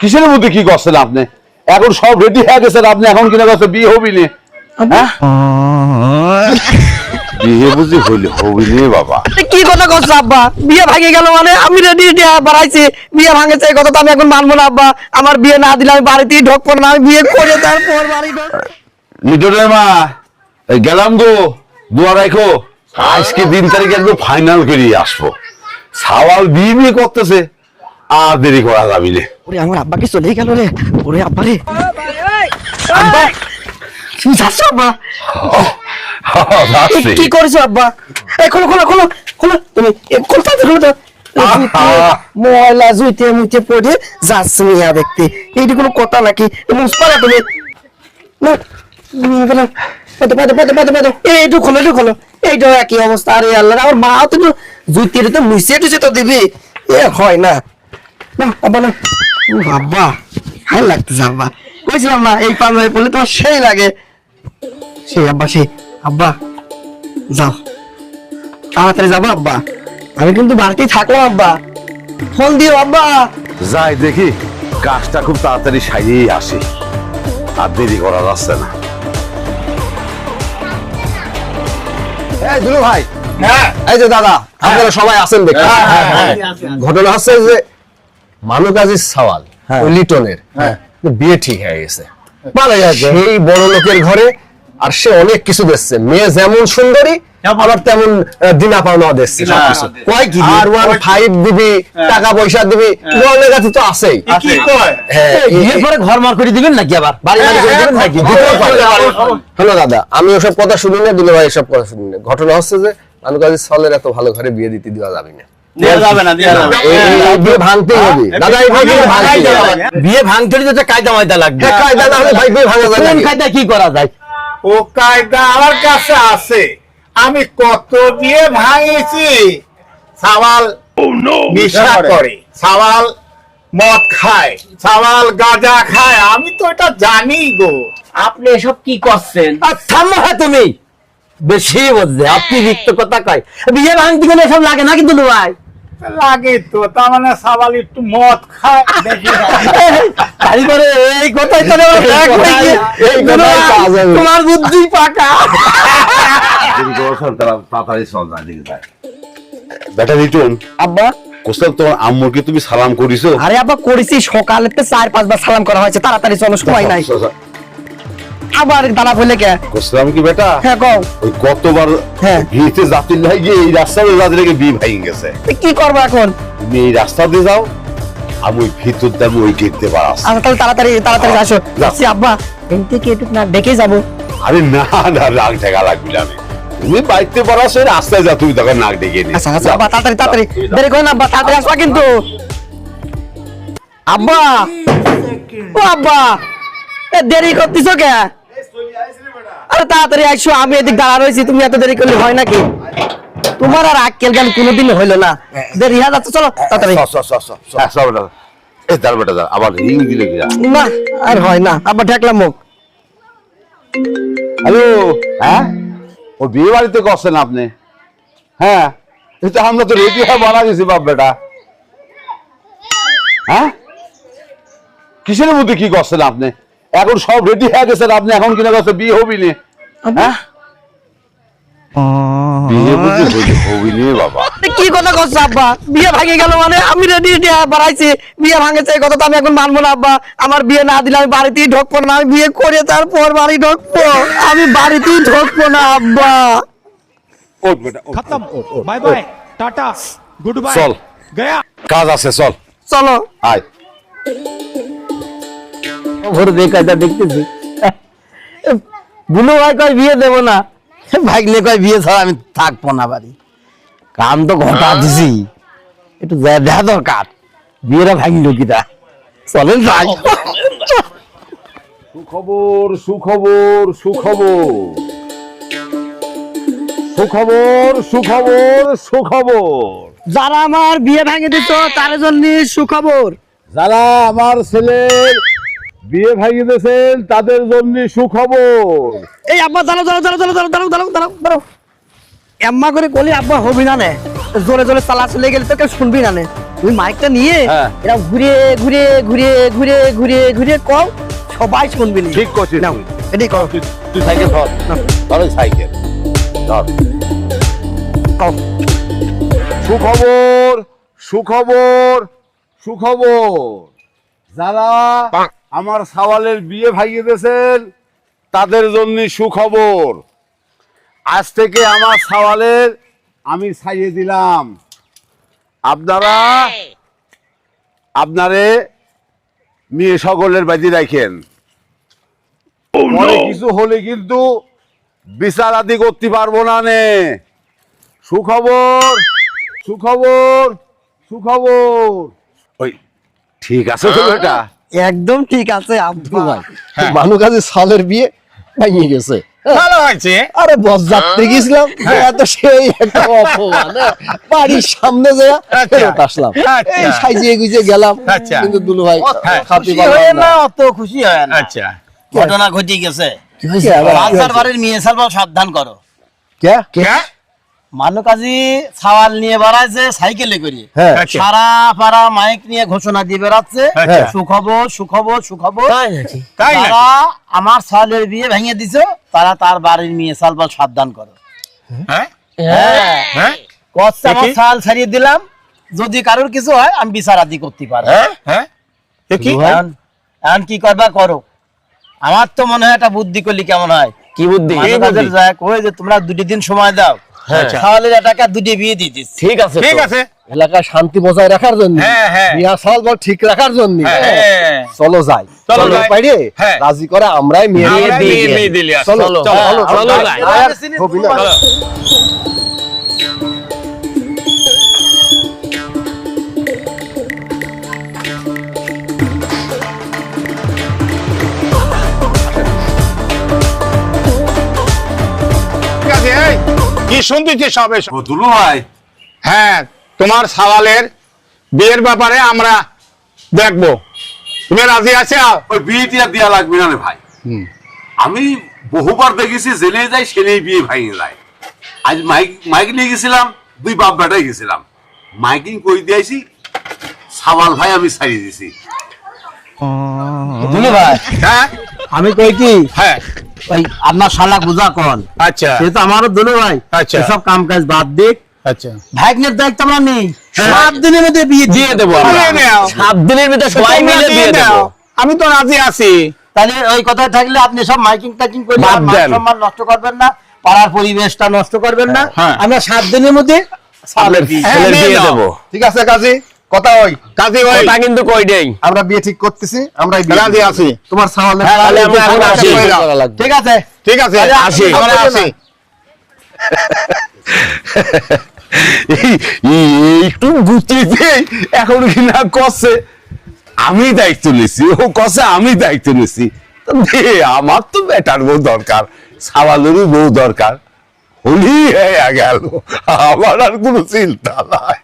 কিসের মধ্যে কি করছেন আপনি? এখন সব রেডি হয়ে গেছেন আপনি এখন কিনা করছে বিয়ে হবি নে। হ্যাঁ? বিয়ে বুঝি হইলে হবি নে বাবা। কি কথা করছ আব্বা? বিয়ে ভাঙে গেল মানে আমি রেডি বাড়াইছি। বিয়ে ভাঙেছে এই কথা তো আমি এখন মানবো না আব্বা। আমার বিয়ে না দিলে আমি বাড়িতেই ঢোকবো না আমি বিয়ে করে তারপর বাড়ি লিটনের মা গেলাম গো দোয়া রাখো আজকে দিন তারিখ একদম ফাইনাল করে আসব। সাওয়াল বিয়ে বিয়ে করতেছে। আর দেরি করা যাবি নে। ওরে আমার আব্বাকে চলেই গেল রে। ওরে আব্বা রে। আব্বা তুমি যাচ্ছ আব্বা? কি করেছ আব্বা? এই খোলো খোলো খোলো খোলো। তুমি এ, খোলো তো। ময়লা জুইতে মুইতে পড়ে যাচ্ছে মিয়া দেখতে। এইটি কোনো কথা নাকি? মুসপারা তুমি। না এইটু খোলো এইটু খোলো। একই অবস্থা। আরে আল্লাহ আমার মা তো জুইতে তো মুছে টুছে তো দিবি। এ হয় না। না আব্বা না আব্বা ভালো লাগতেছে আব্বা। বলছিলাম না এই পাঞ্জাবি পরলে তোমার সেই লাগে। সেই আব্বা সেই। আব্বা যাও। তাড়াতাড়ি যাব আব্বা। আমি কিন্তু বাড়িতেই থাকলাম আব্বা। ফোন দিও আব্বা। যাই দেখি। কাজটা খুব তাড়াতাড়ি সারিয়েই আসে। আর দেরি করা যাচ্ছে না। এই দুলু ভাই। এই যে দাদা আপনারা সবাই আছেন দেখি ঘটনা হচ্ছে যে মানু কাজীর সওয়াল ওই লিটনের। বিয়ে ঠিক হয়ে গেছে। সেই বড় লোকের ঘরে আর সে অনেক কিছু দিচ্ছে মেয়ে যেমন সুন্দরী আবার তেমন দিনা পাওনা দিচ্ছে আর ওয়ান ফাইভ দিবি টাকা পয়সা দিবি তো আছেই। হ্যাঁ বিয়ের পরে ঘর মার করে দিবেন নাকি আবার? বাড়ি বাড়ি করে দিবেন নাকি? দিতেও দাদা আমি ওসব কথা শুনি না দিলে ভাই এসব কথা শুনি না ঘটনা হচ্ছে যে মানু কাজী সলের এত ভালো ঘরে বিয়ে দিতে দেওয়া যাবে না। দেওয়া যাবে না দেওয়া যাবে না। এই- এই- এই বিয়ে ভাঙতেই হবে। দাদা এই বিয়ে কিন্তু ভাঙতেই হবে বিয়ে ভাঙতে হলে তো কায়দা ময়দা লাগবে। কায়দা না হলে ভাই বিয়ে ভাঙা যায় কোন কায়দা কি করা যায়? ও কায়দা আমার কাছে আছে। আমি কত দিয়ে ভাঙিয়েছি সাওয়াল নেশা করে। সাওয়াল মদ খায়। সাওয়াল গাঁজা খায়। আমি তো এটা জানি গো। আপনি এসব কি করছেন? আর থামো হ্যাঁ তুমি। বেশি বলছে। আপনি রিক্ত কথা কয়। বিয়ে ভাঙতে গেলে এসব লাগে না কিন্তু ভাই। লাগে তো তার মানে সাওয়াল একটু মদ খায় তারপরে এই কথাই। তোমার বুদ্ধি পাকা। দেরি করার তারা তাড়াতাড়ি চল যায় দিকে যায় বেটা রিটন আব্বা। কোস্তাল তোমার আম্মুরকে তুমি সালাম করিছো? আরে আব্বা করেছি সকালে তো চার পাঁচবার সালাম করা হয়েছে তাড়াতাড়ি চলো সময় নাই। আবার দাঁড়া বলে কে? কি বেটা? হ্যাঁ কও। ওই কতবার হ্যাঁ। লাই গিয়ে এই রাস্তা দিয়ে যাত্রী লেগে বিয়ে ভাই গেছে। কি করব এখন? তুমি এই রাস্তা দিয়ে যাও আমি ওই ভিতর দিয়ে আমি ওই আচ্ছা তাহলে তাড়াতাড়ি তাড়াতাড়ি আসো। যাচ্ছি আব্বা। এন থেকে একটু না ডেকে যাব। আরে না না রাগ ঠেকা লাগবে আমি। তুমি বাইতে পড়াস ওই রাস্তায় যা তুমি তখন নাক ডেকে নি আচ্ছা আচ্ছা আব্বা তাড়াতাড়ি তাড়াতাড়ি। দেরি করো না আব্বা তাড়াতাড়ি আসবা কিন্তু। আব্বা! ও আব্বা! এ দেরি করতেছো কে? আরে তাড়াতাড়ি আসো আমি এদিক দাঁড়া রয়েছি তুমি এত দেরি করলে হয় নাকি? তোমার আর আক্কেল জ্ঞান কোনোদিন হইল না। দেরি হয়ে যাচ্ছে চলো তাড়াতাড়ি। এই দাঁড় বেটা দাঁড় আবার রিং দিলে কি না আর হয় না আব্বা ঠেকলাম মুখ হ্যালো হ্যাঁ? ও বিয়ে বাড়িতে করছেন আপনি? হ্যাঁ? এটা আমরা তো রেডি হয়ে বানা গেছি বাপ বেটা। হ্যাঁ? কিসের মধ্যে কি করছেন আপনি? এখন সব রেডি হয়ে গেছেন আপনি এখন কিনা করছে বিয়ে হবি নে? হ্যাঁ আমি? মানে হ্যাঁ, না আব্বা। আমার বিয়ে না দিলে আমি বাড়িতেই না আমি বিয়ে করে তারপর বাড়ি আমি বাড়িতেই না আব্বা। কাজ আছে চল। চলো। আয়। ভোর দেখতেছি। বুলু ভাই কয় বিয়ে দেব না? ভাগলে কয় বিয়ে ছাড়া আমি থাকব না বাড়ি। কাম তো ঘটা দিছি। একটু দেখা দরকার। বিয়েটা ভাঙিল কিটা? চলেন যাই সুখবর সুখবর সুখবর। সুখবর সুখবর সুখবর। যারা আমার বিয়ে ভাঙে দিত তার জন্য সুখবর। যারা আমার ছেলের বিয়ে ভাঙিয়ে দিয়েছেন তাদের জন্য সুখবর। এই আব্বা দাঁড়াও দাঁড়াও দাঁড়াও দাঁড়াও দাঁড়াও দাঁড়াও দাঁড়াও দাঁড়াও এম্মা করে কলি আব্বা হবি না নে। জোরে জোরে চালা চলে গেলে তো কেউ শুনবি না নে। তুমি মাইকটা নিয়ে হ্যাঁ। এরা ঘুরে ঘুরে ঘুরে ঘুরে ঘুরে ঘুরে কও সবাই শুনবে নি। ঠিক করছিস নাও তুই। এটাই কও তুই তুই সাইকেল ধর। ধর সাইকেল। ধর। কও। সুখবর সুখবর সুখবর। যারা আমার সাওয়ালের বিয়ে ভাইয়ে দিয়েছেন তাদের জন্য সুখবর। আজ থেকে আমার সাওয়ালের আমি ছাইয়ে দিলাম। আপনারা আপনারে মেয়ে সকলের বাজি রাখেন। পরে কিছু হলে কিন্তু বিচার আদি করতে পারব না নে। সুখবর সুখবর সুখবর। ওই ঠিক আছে তো এটা একদম ঠিক আছে আব্দুল ভাই। মানু কাজী সালের বিয়ে ভেঙে গেছে। ভালো হয়েছে আরে বসযাত্রী গেছিলাম এত সেই একটা অপমান হ্যাঁ। বাড়ির সামনে যে ফেরত আসলাম। আচ্ছা। এই সাইজে গুজে গেলাম। আচ্ছা। কিন্তু দুলু ভাই হ্যাঁ, খুশি পারলাম না। না অত খুশি হয় না? আচ্ছা। ঘটনা ঘটে গেছে। বাড়ির মেয়ে সাবধান করো। কে? হ্যাঁ মানু কাজী সাওয়াল নিয়ে বেড়াচ্ছে সাইকেলে করে। হ্যাঁ। আচ্ছা। সারা পাড়া মাইক নিয়ে ঘোষণা দিয়ে বেড়াচ্ছে আচ্ছা। সুখবর সুখবর সুখবর। তাই নাকি? তাই না যারা আমার সালের বিয়ে ভেঙে দিছো তারা তার বাড়ির মেয়ে সালবাল সাবধান করো। হ্যাঁ? হ্যাঁ। হ্যাঁ? আমার। সাল ছাড়িয়ে দিলাম যদি কারোর কিছু হয় আমি বিচার আদি করতে হ্যাঁ? দেখি। এখন কি করবা করো? আমার তো মনে হয় একটা বুদ্ধি করলি কেমন হয়? কি বুদ্ধি? যায় কই যে তোমরা দুটি দিন সময় দাও। আচ্ছা। তাহলে টাকা দুটি বিয়ে দিয়ে দিচ্ছি ঠিক আছে ঠিক আছে এলাকায় শান্তি বজায় রাখার জন্য হ্যাঁ, হ্যাঁ। বিয়া সাল ঠিক রাখার জন্য হ্যাঁ। চলো যাই চলো বাইরে হ্যাঁ। রাজি করে আমরাই মেয়ে দিয়ে চলো চলো, চলো চলো, কি শুনতেছি সব? দুলু ভাই। হ্যাঁ তোমার সওয়ালের বিয়ের ব্যাপারে আমরা দেখব। তুমি রাজি আছে? ওই বিয়েটি দেওয়া লাগবে না ভাই। আমি বহুবার দেখেছি জেলে যাই সেলেই বিয়ে ভাঙে যায় আজ মাইক মাইক নিয়ে গেছিলাম দুই বাপ বেটাই গেছিলাম। মাইকিং কই দিয়েছি সাবাল ভাই আমি ছাড়িয়ে দিছি। ভাই। হ্যাঁ? আমি কই কি? হ্যাঁ। ওই আপনার শালা বুঝা কন আচ্ছা। সে তো আমারও দুলু ভাই। আচ্ছা। এসব কাম কাজ বাদ দিক। আচ্ছা। ভাগ্নের দায়িত্ব আমরা নেই। সাত দিনের মধ্যে বিয়ে দিয়ে দেবো সাত দিনের ভিতরে সবাই মিলে দিয়ে দেবো। আমি তো রাজি আছি। তাহলে ওই কথায় থাকলে আপনি সব মাইকিং টাইকিং করে মান। সম্মান নষ্ট করবেন না পাড়ার পরিবেশটা নষ্ট করবেন না। হ্যাঁ। আমরা সাত দিনের মধ্যে হ্যাঁ, ঠিক আছে কাজী? কথা ওই। কাজী ভাই। ওটা কিন্তু কই দেই আমরা বিয়ে ঠিক করতেছি আমরাই বিয়ে রাজি আছি। তোমার হ্যাঁ, তাহলে আমরা এখন আসি। ঠিক আছে? ঠিক আছে আসি। আমরা আসি। একটু গুটিতে এখন কি না কষে? আমি দায়িত্ব নিছি ও কষে আমি দায়িত্ব নিছি। তো আমার তো বেটার বউ দরকার সাবালেরও বউ দরকার। হলি হয়ে গেল আমার আর কোনো চিন্তা নাই।